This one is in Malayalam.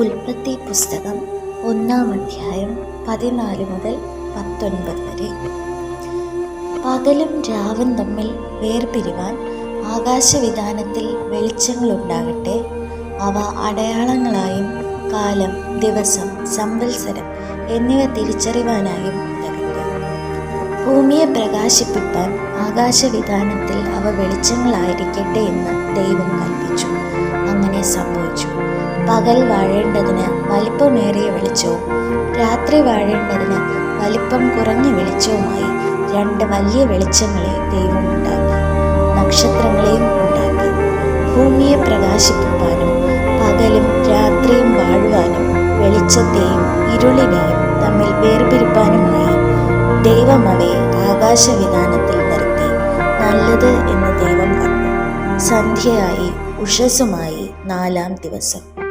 ഉൽപ്പത്തി പുസ്തകം ഒന്നാം അധ്യായം പതിനാല് മുതൽ പത്തൊൻപത് വരെ. പകലും രാവും തമ്മിൽ വേർപിരിവാൻ ആകാശവിധാനത്തിൽ വെളിച്ചങ്ങളുണ്ടാകട്ടെ. അവ അടയാളങ്ങളായും കാലം ദിവസം സംവത്സരം എന്നിവ തിരിച്ചറിവാനായും ഭൂമിയെ പ്രകാശിപ്പിപ്പാൻ ആകാശവിധാനത്തിൽ അവ വെളിച്ചങ്ങളായിരിക്കട്ടെ എന്ന് ദൈവം കൽപ്പിച്ചു. അങ്ങനെ സംഭവിച്ചു. പകൽ വാഴേണ്ടതിന് വലിപ്പമേറിയ വെളിച്ചവും രാത്രി വാഴേണ്ടതിന് വലിപ്പം കുറഞ്ഞ വെളിച്ചവുമായി രണ്ട് വലിയ വെളിച്ചങ്ങളെ ദൈവം ഉണ്ടാക്കി നക്ഷത്രങ്ങളെയും ഉണ്ടാക്കി. ഭൂമിയെ പ്രകാശിപ്പിക്കാനും പകലും രാത്രിയും വാഴുവാനും വെളിച്ചത്തെയും ഇരുളിനെയും തമ്മിൽ വേർപിരിപ്പാനുമായി ദൈവം അവയെ ആകാശവിധാനത്തിൽ നിർത്തി നല്ലത് എന്ന് ദൈവം കണ്ടു സന്ധ്യയായി ഉഷസ്സുമായി നാലാം ദിവസം.